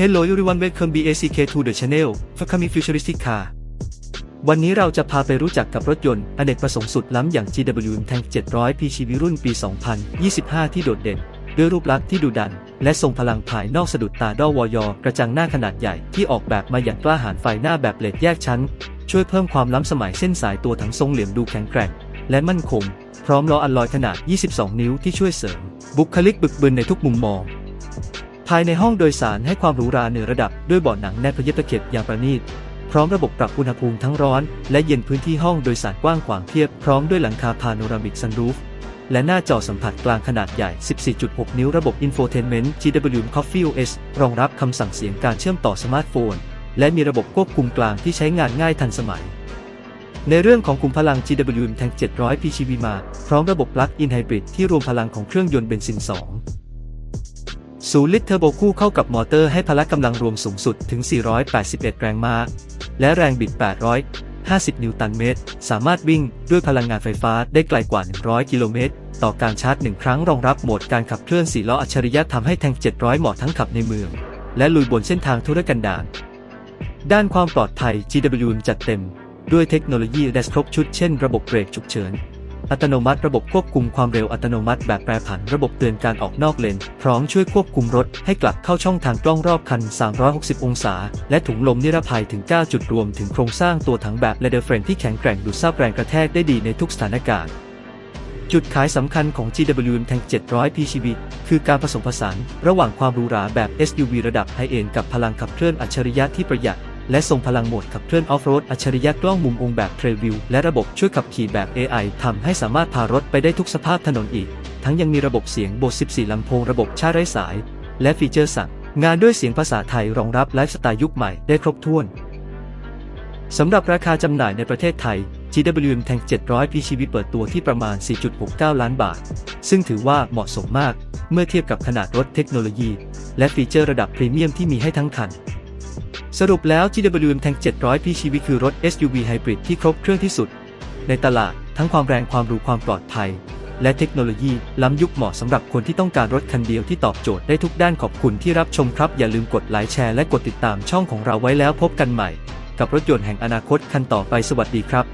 Hello everyone welcome BACK to the channel for coming futuristic car วันนี้เราจะพาไปรู้จักกับรถยนต์อเนกประสงค์สุดล้ำอย่าง GW Tank 700 PCV รุ่นปี 2025 ที่โดดเด่น ด้วยรูปลักษณ์ที่ดุดัน และทรงพลังภายนอกสะดุดตาด้อวอยกระจังหน้าขนาดใหญ่ที่ออกแบบมาอย่างกล้าหาญไฟหน้าแบบเลดแยกชั้น ช่วยเพิ่มความล้ำสมัยเส้นสายตัวถังทรงเหลี่ยมดูแข็งแกร่ง และมั่นคง พร้อมล้ออัลลอยขนาด 22 นิ้วที่ช่วยเสริม บุคลิกบึกบึนในทุกมุมมอง ภายในห้องโดยสารให้ความหรูหราเหนือระดับด้วยเบาะหนังแนบพเยบตะเข็บอย่างประณีต พร้อมระบบปรับอุณหภูมิทั้งร้อน และเย็นพื้นที่ห้องโดยสารกว้างขวางเทียบ พร้อมด้วยหลังคาพาโนรามิกซันรูฟและหน้าจอสัมผัสกลางขนาดใหญ่ 14.6 นิ้วระบบ Infotainment GW Coffee OS รองรับคำสั่งเสียงการเชื่อมต่อสมาร์ทโฟน และมีระบบควบคุมกลางที่ใช้งานง่ายทันสมัย ในเรื่องของขุมพลัง GW Tank 700 PCV มา พร้อมระบบ Plug-in Hybrid ที่รวมพลังของเครื่องยนต์เบนซิน 2 ศูนย์ลิตรเทอร์โบคู่เข้ากับมอเตอร์ให้พละกำลังรวมสูงสุดถึง 481 แรงม้า และแรงบิด 850 นิวตันเมตร สามารถวิ่งด้วยพลังงานไฟฟ้าได้ไกลกว่า 100 กิโลเมตร ต่อการชาร์จ 1 ครั้งรองรับโหมดการขับเคลื่อน4ล้ออัจฉริยะทำให้แทง 700 เหมาะทั้งขับในเมือง และลุยบนเส้นทางทุรกันดารด้านความปลอดภัย GW จัดเต็ม ด้วยเทคโนโลยีแดสครบชุดเช่นระบบเบรกฉุกเฉิน อัตโนมัติระบบควบคุมความเร็วอัตโนมัติแบบแปรผันระบบเตือนการออกนอกเลน พร้อมช่วยควบคุมรถให้กลับเข้าช่องทางกล้องรอบคัน 360 องศา และถุงลมนิรภัยถึง 9 จุดรวมถึงโครงสร้างตัวถังแบบเลเดอร์เฟรนที่แข็งแกร่งดูดซับแรงกระแทกได้ดีในทุกสถานการณ์จุดขายสำคัญของ GW Tank 700 PCV คือการผสมผสาน ระหว่างความหรูหราแบบ SUV ระดับไฮเอ็นกับพลังขับเคลื่อนอัจฉริยะที่ประหยัด และทรงพลังโหมดขับเคลื่อนออฟโรดอัจฉริยะกล้องมุมองแบบเทรวิวและระบบช่วยขับขี่แบบ AI ทำให้สามารถพารถไปได้ทุกสภาพถนนอีก ทั้งยังมีระบบเสียงโบส14 ลำโพงระบบชาร์จไร้สาย และฟีเจอร์สั่งงานด้วยเสียงภาษาไทยรองรับไลฟ์สไตล์ยุคใหม่ได้ครบถ้วนสำหรับราคาจำหน่ายในประเทศไทย GWM Tank 700 PCV เปิดตัวที่ประมาณ 4.69 ล้านบาท ซึ่งถือว่าเหมาะสมมาก เมื่อเทียบกับขนาดรถเทคโนโลยี และฟีเจอร์ระดับพรีเมียมที่มีให้ทั้งคัน สรุปแล้ว GWM Tank 700 PCV คือรถ SUV ไฮบริดที่ครบเครื่องที่สุด ในตลาดทั้งความแรงความรู้ความปลอดภัย และเทคโนโลยีล้ำยุคเหมาะสำหรับคนที่ต้องการรถคันเดียวที่ตอบโจทย์ได้ทุกด้านขอบคุณที่รับชมครับ อย่าลืมกดไลค์แชร์และกดติดตามช่องของเราไว้แล้วพบกันใหม่ กับรถยนต์แห่งอนาคตคันต่อไปสวัสดีครับ